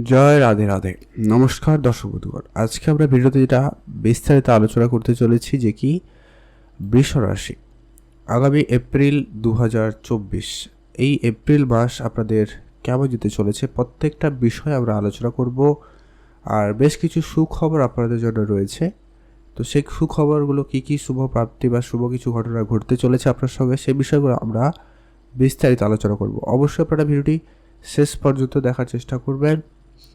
জয় রাধে রাধে। নমস্কার দর্শক বন্ধুগণ। আজকে আমরা ভিডিওতে যেটা বিস্তারিত আলোচনা করতে চলেছি যে কি বৃষ রাশি। আগামী এপ্রিল দু হাজার চব্বিশ। এই এপ্রিল মাস আপনাদের কেমন যেতে চলেছে, প্রত্যেকটা বিষয় আমরা আলোচনা করব। আর বেশ কিছু সুখবর আপনাদের জন্য রয়েছে। তো সেই সুখবরগুলো কী কী শুভ প্রাপ্তি বা শুভ কিছু ঘটনা ঘটতে চলেছে আপনার সঙ্গে, সেই বিষয়গুলো আমরা বিস্তারিত আলোচনা করব। অবশ্যই আপনারা ভিডিওটি শেষ পর্যন্ত দেখার চেষ্টা করবেন।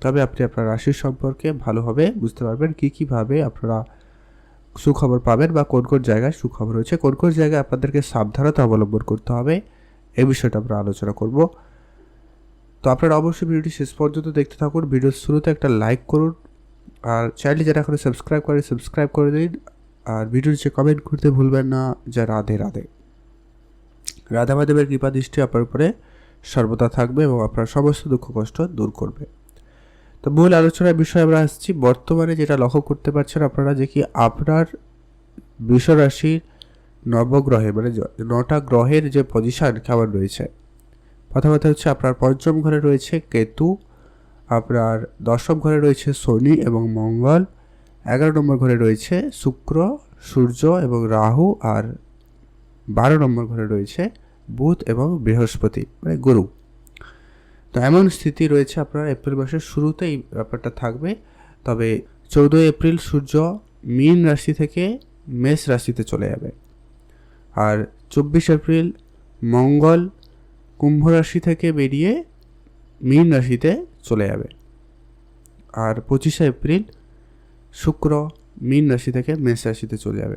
তবে আপনি আপনার রাশির সম্পর্কে ভালোভাবে বুঝতে পারবেন কী কীভাবে আপনারা সুখবর পাবেন বা কোন কোন জায়গায় সুখবর রয়েছে, কোন কোন জায়গায় আপনাদেরকে সাবধানতা অবলম্বন করতে হবে এই বিষয়টা আমরা আলোচনা করব। তো আপনারা অবশ্যই ভিডিওটি শেষ পর্যন্ত দেখতে থাকুন, ভিডিওর শুরুতে একটা লাইক করুন, আর চ্যানেলটি যারা এখনও সাবস্ক্রাইব করে সাবস্ক্রাইব করে দিন, আর ভিডিওর যে কমেন্ট করতে ভুলবেন না যা রাধে রাধে। রাধা মাধবের কৃপা দৃষ্টি আপনার উপরে সর্বদা থাকবে এবং আপনার সমস্ত দুঃখ কষ্ট দূর করবে। তো মূল আলোচনার বিষয়ে আমরা আসছি, বর্তমানে যেটা লক্ষ্য করতে পারছেন আপনারা যে কি আপনার বিশ্বরাশির নবগ্রহে মানে নটা গ্রহের যে পজিশন কেমন রয়েছে? প্রথমত হচ্ছে আপনার পঞ্চম ঘরে রয়েছে কেতু, আপনার দশম ঘরে রয়েছে শনি এবং মঙ্গল, এগারো নম্বর ঘরে রয়েছে শুক্র, সূর্য এবং রাহু, আর বারো নম্বর ঘরে রয়েছে বুধ এবং বৃহস্পতি মানে গুরু। তো এমন স্থিতি রয়েছে আপনার এপ্রিল মাসের শুরুতে এই ব্যাপারটা থাকবে। তবে চৌদ্দই এপ্রিল সূর্য মীন রাশি থেকে মেষ রাশিতে চলে যাবে। আর চব্বিশ এপ্রিল মঙ্গল কুম্ভ রাশি থেকে বেরিয়ে মীন রাশিতে চলে যাবে। আর পঁচিশে এপ্রিল শুক্র মীন রাশি থেকে মেষ রাশিতে চলে যাবে।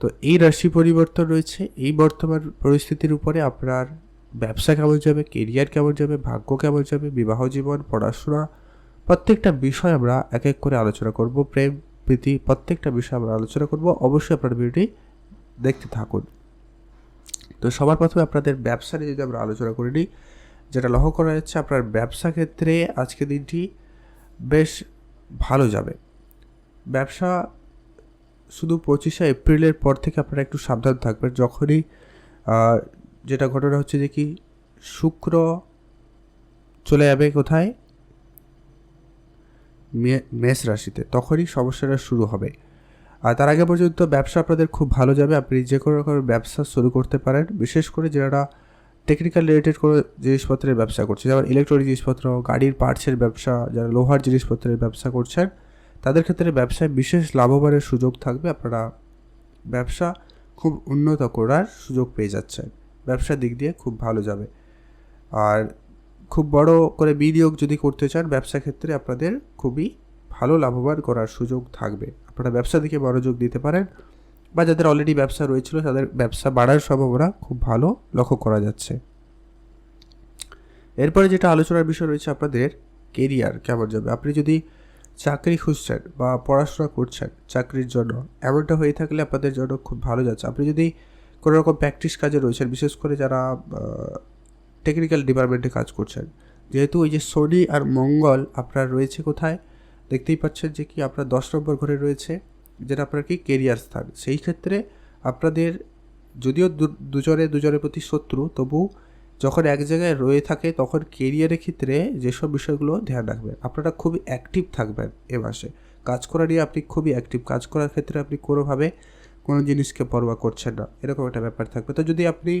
তো এই রাশি পরিবর্তন রয়েছে। এই বর্তমান পরিস্থিতির উপরে আপনার ব্যবসা কেমন যাবে কেরিয়ার কেমন যাবে, ভাগ্য কেমন যাবে, বিবাহ জীবন, পড়াশোনা, প্রত্যেকটা বিষয় আমরা এক এক করে আলোচনা করব। প্রেম, প্রীতি, প্রত্যেকটা বিষয় আমরা আলোচনা করব। অবশ্যই আপনার ভিডিওটি দেখতে থাকুন। তো সবার প্রথমে আপনাদের ব্যবসা নিয়ে যদি আমরা আলোচনা করে নিই, যেটা লক্ষ্য করা যাচ্ছে আপনার ব্যবসা ক্ষেত্রে আজকের দিনটি বেশ ভালো যাবে। ব্যবসা শুধু পঁচিশে এপ্রিলের পর থেকে আপনারা একটু সাবধান থাকবেন। যখনই যেটা ঘটনা হচ্ছে যে কি, শুক্র চলে যাবে কোথায়? মেষ রাশিতে। তখনই সমস্যাটা শুরু হবে। আর তার আগে পর্যন্ত ব্যবসা আপনাদের খুব ভালো যাবে। আপনি যে কোনো রকমের ব্যবসা শুরু করতে পারেন। বিশেষ করে যারা টেকনিক্যাল রিলেটেড কোনো জিনিসপত্রের ব্যবসা করছে, যেমন ইলেকট্রনিক জিনিসপত্র, গাড়ির পার্টসের ব্যবসা, যারা লোহার জিনিসপত্রের ব্যবসা করছেন, তাদের ক্ষেত্রে ব্যবসায় বিশেষ লাভবানের সুযোগ থাকবে। আপনারা ব্যবসা খুব উন্নত করার সুযোগ পেয়ে যাচ্ছেন। ব্যবসার দিক দিয়ে খুব ভালো যাবে। আর খুব বড় করে বিনিয়োগ যদি করতে চান, ব্যবসা ক্ষেত্রে আপনাদের খুবই ভালো লাভবান করার সুযোগ থাকবে। আপনারা ব্যবসা দিকে মনোযোগ দিতে পারেন বা যাদের অলরেডি ব্যবসা রয়েছিল, তাদের ব্যবসা বাড়ার সম্ভাবনা খুব ভালো লক্ষ্য করা যাচ্ছে। এরপরে যেটা আলোচনার বিষয় রয়েছে আপনাদের কেরিয়ার কেমন যাবে? আপনি যদি চাকরি খুঁজছেন বা পড়াশোনা করছেন চাকরির জন্য, এমনটা হয়ে থাকলে আপনাদের জন্য খুব ভালো যাচ্ছে। আপনি যদি কোনো রকম প্র্যাকটিস কাজে রয়েছেন, বিশেষ করে যারা টেকনিক্যাল ডিপার্টমেন্টে কাজ করছেন। যেহেতু ওই যে শনি আর মঙ্গল আপনার রয়েছে কোথায়, দেখতেই পাচ্ছেন যে কি আপনার দশ নম্বর ঘরে রয়েছে, যেটা আপনার কি কেরিয়ার স্থান। সেই ক্ষেত্রে আপনাদের যদিও দুজনে দুজনের প্রতি শত্রু, তবু যখন এক জায়গায় রয়ে থাকে, তখন কেরিয়ারের ক্ষেত্রে যেসব বিষয়গুলো ধ্যান রাখবেন, আপনারা খুবই অ্যাক্টিভ থাকবেন এ মাসে। কাজ করা নিয়ে আপনি খুবই অ্যাক্টিভ কাজ করার ক্ষেত্রে আপনি কোনোভাবে কোনো জিনিসকে পরোয়া করছেন না। এরকম একটা ব্যাপার থাকবে। তো যদি আপনি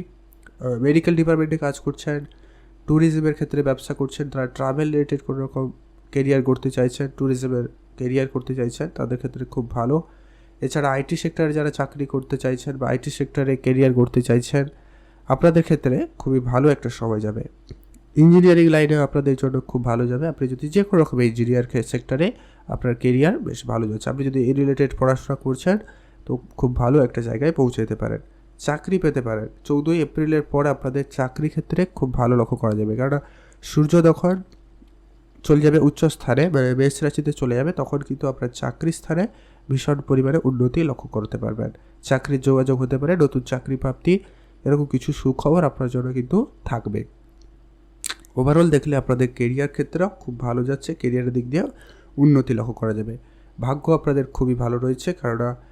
মেডিকেল ডিপার্টমেন্টে কাজ করছেন ট্যুরিজমের ক্ষেত্রে ব্যবসা করছেন, তারা ট্রাভেল রিলেটেড কোনো রকম কেরিয়ার করতে চাইছেন ট্যুরিজমের কেরিয়ার করতে চাইছেন, তাদের ক্ষেত্রে খুব ভালো। এছাড়া আইটি সেক্টরে যারা চাকরি করতে চাইছেন বা আইটি সেক্টরে কেরিয়ার করতে চাইছেন, আপনাদের ক্ষেত্রে খুবই ভালো একটা সময় যাবে। ইঞ্জিনিয়ারিং লাইনে আপনাদের জন্য খুব ভালো যাবে। আপনি যদি যে কোনো রকম ইঞ্জিনিয়ার সেক্টরে আপনার কেরিয়ার বেশ ভালো যাচ্ছে। আপনি যদি এই রিলেটেড পড়াশোনা করছেন তো খুব ভালো একটা জায়গায় পৌঁছে যেতে পারেন। চাকরি পেতে পারেন। চৌদ্দই এপ্রিলের পরে আপনাদের চাকরি ক্ষেত্রে খুব ভালো লক্ষ্য করা যাবে। কারণ সূর্য যখন চলে যাবে উচ্চ স্থানে মানে মেষ রাশিতে চলে যাবে, তখন কিন্তু আপনার চাকরি স্থানে ভীষণ পরিমাণে উন্নতি লক্ষ্য করতে পারবেন। চাকরির যোগাযোগ হতে পারে, নতুন চাকরি প্রাপ্তি, এরকম কিছু সুখবর আপনার জন্য কিন্তু থাকবে। ওভারঅল দেখলে আপনাদের কেরিয়ার ক্ষেত্রেও খুব ভালো যাচ্ছে কেরিয়ারের দিক দিয়ে উন্নতি লক্ষ্য করা যাবে। ভাগ্য আপনাদের খুবই ভালো রয়েছে, কেননা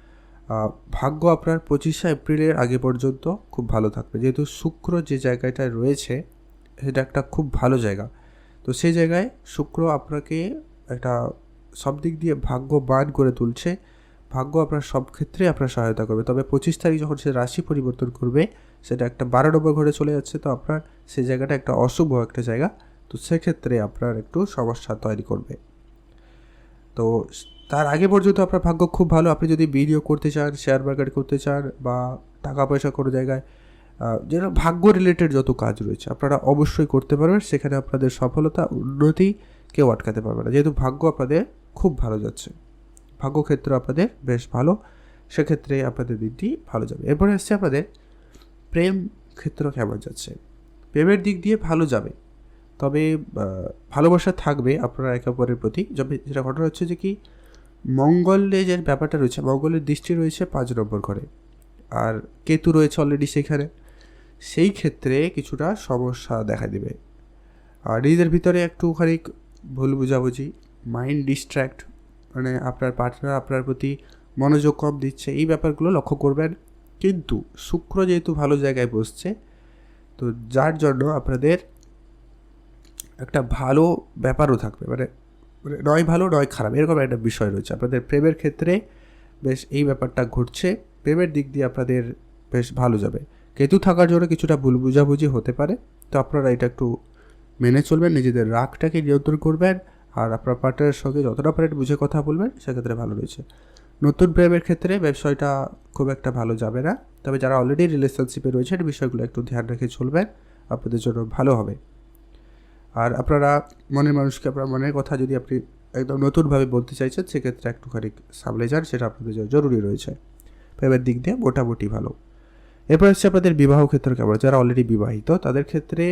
ভাগ্য আপনার পঁচিশে এপ্রিলের আগে পর্যন্ত খুব ভালো থাকবে। যেহেতু শুক্র যে জায়গাটায় রয়েছে, সেটা একটা খুব ভালো জায়গা। তো সেই জায়গায় শুক্র আপনাকে একটা সব দিক দিয়ে ভাগ্যবান করে তুলছে। ভাগ্য আপনার সব ক্ষেত্রে আপনার সহায়তা করবে। তবে পঁচিশ তারিখ যখন সে রাশি পরিবর্তন করবে, সেটা একটা বারো নম্বর ঘরে চলে যাচ্ছে, তো আপনার সেই জায়গাটা একটা অশুভ একটা জায়গা। তো সেক্ষেত্রে আপনার একটু সমস্যা তৈরি করবে। তো তার আগে পর্যন্ত আপনার ভাগ্য খুব ভালো। আপনি যদি বিনিয়োগ করতে চান শেয়ার মার্কেট করতে চান বা টাকা পয়সা কোনো জায়গায় যেটা ভাগ্য রিলেটেড যত কাজ রয়েছে, আপনারা অবশ্যই করতে পারবেন। সেখানে আপনাদের সফলতা, উন্নতি কেউ আটকাতে পারবে না। যেহেতু ভাগ্য আপনাদের খুব ভালো যাচ্ছে। ভাগ্যক্ষেত্র আপনাদের বেশ ভালো। সেক্ষেত্রে আপনাদের দিনটি ভালো যাবে। এরপরে আসছে আপনাদের প্রেম ক্ষেত্র কেমন যাচ্ছে? প্রেমের দিক দিয়ে ভালো যাবে। তবে ভালোবাসা থাকবে আপনারা একে অপরের প্রতি। যবে, যেটা ঘটনা হচ্ছে যে কি মঙ্গলে যে ব্যাপারটা রয়েছে, মঙ্গলের দৃষ্টি রয়েছে পাঁচ নম্বর ঘরে। আর কেতু রয়েছে অলরেডি সেখানে। সেই ক্ষেত্রে কিছুটা সমস্যা দেখা দেবে। আর নিজেদের ভিতরে একটুখানি ভুল বুঝাবুঝি মাইন্ড ডিস্ট্র্যাক্ট মানে আপনার পার্টনার আপনার প্রতি মনোযোগ কম দিচ্ছে, এই ব্যাপারগুলো লক্ষ্য করবেন। কিন্তু শুক্র যেহেতু ভালো জায়গায় বসছে, তো যার জন্য আপনাদের একটা ভালো ব্যাপারও থাকবে। মানে মানে নয় ভালো, নয় খারাপ, এরকম একটা বিষয় রয়েছে। আপনাদের প্রেমের ক্ষেত্রে বেশ এই ব্যাপারটা ঘটছে, প্রেমের দিক দিয়ে আপনাদের বেশ ভালো যাবে। কেতু থাকার জন্য কিছুটা ভুল বুঝাবুঝি হতে পারে, তো আপনারা এটা একটু মেনে চলবেন, নিজেদের রাগটাকে নিয়ন্ত্রণ করবেন, আর আপনার পার্টনারের সঙ্গে যতটা পারেন বুঝে কথা বলবেন, সেক্ষেত্রে ভালো রয়েছে। নতুন প্রেমের ক্ষেত্রে ব্যবসায়টা খুব একটা ভালো যাবে না, তবে যারা অলরেডি রিলেশনশিপে রয়েছেন বিষয়গুলো একটু ধ্যান রেখে চলবেন, আপনাদের জন্য ভালো হবে। আর আপনারা মনের মানুষকে, আপনার মনের কথা যদি আপনি একদম নতুনভাবে বলতে চাইছেন, সেক্ষেত্রে একটুখানি সামলে যান, সেটা আপনাদের জন্য জরুরি রয়েছে। প্রেমের দিক দিয়ে মোটামুটি ভালো। এরপর হচ্ছে আপনাদের বিবাহ ক্ষেত্র কেমন? যারা অলরেডি বিবাহিত, তাদের ক্ষেত্রে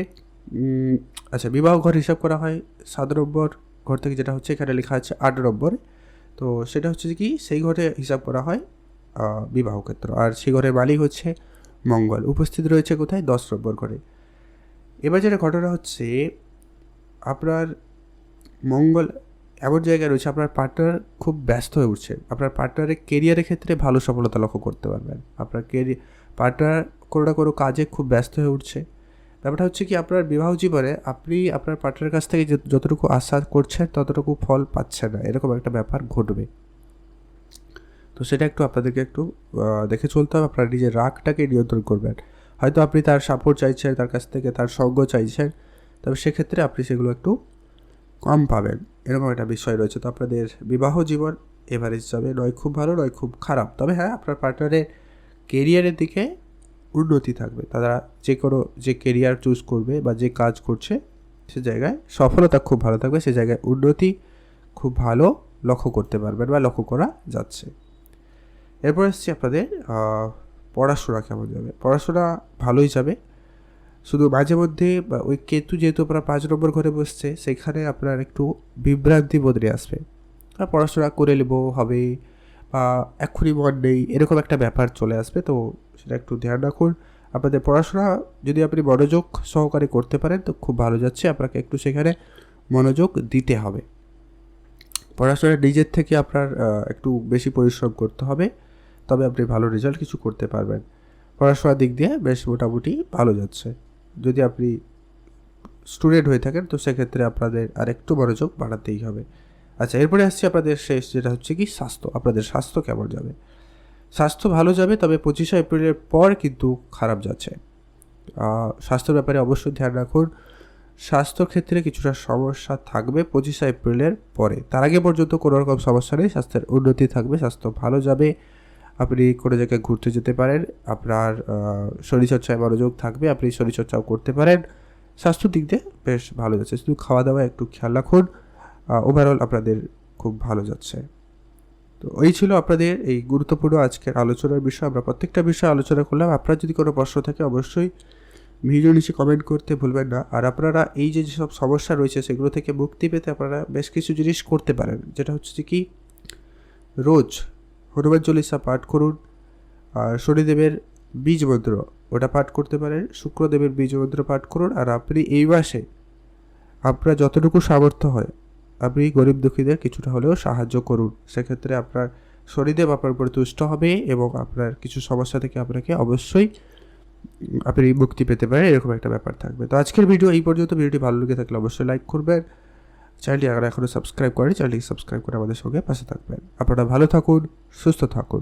আচ্ছা বিবাহ ঘর হিসাব করা হয় সাত নম্বর ঘর থেকে, যেটা হচ্ছে এখানে লেখা আছে আট নম্বরে। তো সেটা হচ্ছে কি, সেই ঘরে হিসাব করা হয় বিবাহ ক্ষেত্র। আর সেই ঘরের মালিক হচ্ছে মঙ্গল। উপস্থিত রয়েছে কোথায়? দশ নম্বর ঘরে। এবার যেটা ঘটনা হচ্ছে আপনার মঙ্গল, এমন জায়গায় রয়েছে, আপনার পার্টনার খুব ব্যস্ত হয়ে উঠছে। আপনার পার্টনারের কেরিয়ারের ক্ষেত্রে ভালো সফলতা লক্ষ্য করতে পারবেন। আপনার কেরিয়ার পার্টনার কোনো না কোনো কাজে খুব ব্যস্ত হয়ে উঠছে। ব্যাপারটা হচ্ছে কি, আপনার বিবাহ জীবনে আপনি আপনার পার্টনারের কাছ থেকে যতটুকু আশা করছেন, ততটুকু ফল পাচ্ছেন না। এরকম একটা ব্যাপার ঘটবে। তো সেটা একটু আপনাদেরকে একটু দেখে চলতে হবে। আপনার নিজের রাগটাকে নিয়ন্ত্রণ করবেন। হয়তো আপনি তার সাপোর্ট চাইছেন, তার কাছ থেকে তার সঙ্গ চাইছেন। তবে সেক্ষেত্রে আপনি সেগুলো একটু কম পাবেন। এরকম একটা বিষয় রয়েছে। তো আপনাদের বিবাহ জীবন এভারেজ যাবে। নয় খুব ভালো, নয় খুব খারাপ। তবে হ্যাঁ আপনার পার্টনারের কেরিয়ারের দিকে উন্নতি থাকবে। তারা যে কোনো, যে কেরিয়ার চুজ করবে বা যে কাজ করছে, সে জায়গায় সফলতা খুব ভালো থাকবে। সে জায়গায় উন্নতি খুব ভালো লক্ষ্য করতে পারবেন বা লক্ষ্য করা যাচ্ছে। এরপর আসছি আপনাদের পড়াশোনা কেমন যাবে? পড়াশোনা ভালোই যাবে। শুধু মাঝে মধ্যে ওই কেতু যেহেতু আপনার পাঁচ নম্বর ঘরে বসছে, সেখানে আপনার একটু বিভ্রান্তি বদলে আসবে। পড়াশোনা করে নেব, হবে, বা এক্ষুনি মন নেই, এরকম একটা ব্যাপার চলে আসবে। তো সেটা একটু ধ্যান রাখুন। আপনাদের পড়াশোনা যদি আপনি মনোযোগ সহকারে করতে পারেন, তো খুব ভালো যাচ্ছে। আপনাকে একটু সেখানে মনোযোগ দিতে হবে। পড়াশোনা নিজের থেকে আপনার একটু বেশি পরিশ্রম করতে হবে। তবে আপনি ভালো রেজাল্ট কিছু করতে পারবেন। পড়াশোনার দিক দিয়ে বেশ মোটামুটি ভালো যাচ্ছে। যদি আপনি স্টুডেন্ট হয়ে থাকেন, তো সেক্ষেত্রে আপনাদের আর একটু মনোযোগ বাড়াতেই হবে। আচ্ছা এরপরে আসছি আপনাদের শেষ, যেটা হচ্ছে কি স্বাস্থ্য, আপনাদের স্বাস্থ্য কেমন যাবে? স্বাস্থ্য ভালো যাবে, তবে পঁচিশে এপ্রিলের পর কিন্তু খারাপ যাচ্ছে। স্বাস্থ্যের ব্যাপারে অবশ্যই ধ্যান রাখুন। স্বাস্থ্য ক্ষেত্রে কিছুটা সমস্যা থাকবে পঁচিশে এপ্রিলের পরে। তার আগে পর্যন্ত কোনো রকম সমস্যা নেই, স্বাস্থ্যের উন্নতি থাকবে, স্বাস্থ্য ভালো যাবে। আপনি কোনো জায়গায় ঘুরতে যেতে পারেন, আপনার শরীরচর্চায় মনোযোগ থাকবে, আপনি শরীরচর্চাও করতে পারেন। স্বাস্থ্য দিক দিয়ে বেশ ভালো যাচ্ছে। শুধু খাওয়া দাওয়া একটু খেয়াল রাখুন। ওভারঅল আপনাদের খুব ভালো যাচ্ছে। তো এই ছিল আপনাদের এই গুরুত্বপূর্ণ আজকের আলোচনার বিষয়। আমরা প্রত্যেকটা বিষয়ে আলোচনা করলাম। আপনার যদি কোনো প্রশ্ন থাকে অবশ্যই ভিডিও নিচে কমেন্ট করতে ভুলবেন না। আর আপনারা এই যে যেসব সমস্যা রয়েছে, সেগুলো থেকে মুক্তি পেতে আপনারা বেশ কিছু জিনিস করতে পারেন। যেটা হচ্ছে কি? রোজ হনুমান চল্লিশা পাঠ করুন। আর শনিদেবের বীজ মন্ত্র ওটা পাঠ করতে পারেন। শুক্রদেবের বীজ মন্ত্র পাঠ করুন। আর আপনি এই মাসে আপনার যতটুকু সামর্থ্য হয়, আপনি গরিব দুঃখীদের কিছুটা হলেও সাহায্য করুন। সেক্ষেত্রে আপনার শনিদেব আপনার উপরে তুষ্ট হবে এবং আপনার কিছু সমস্যা থেকে আপনাকে অবশ্যই আপনি মুক্তি পেতে পারেন, এরকম একটা ব্যাপার থাকবে। তো আজকের ভিডিও এই পর্যন্ত। ভিডিওটি ভালো লেগে থাকলে অবশ্যই লাইক করবেন। চ্যানেলটি আগে এখনও সাবস্ক্রাইব করেন চ্যানেলটি সাবস্ক্রাইব করে আমাদের সঙ্গে পাশে থাকবেন। আপনারা ভালো থাকুন, সুস্থ থাকুন।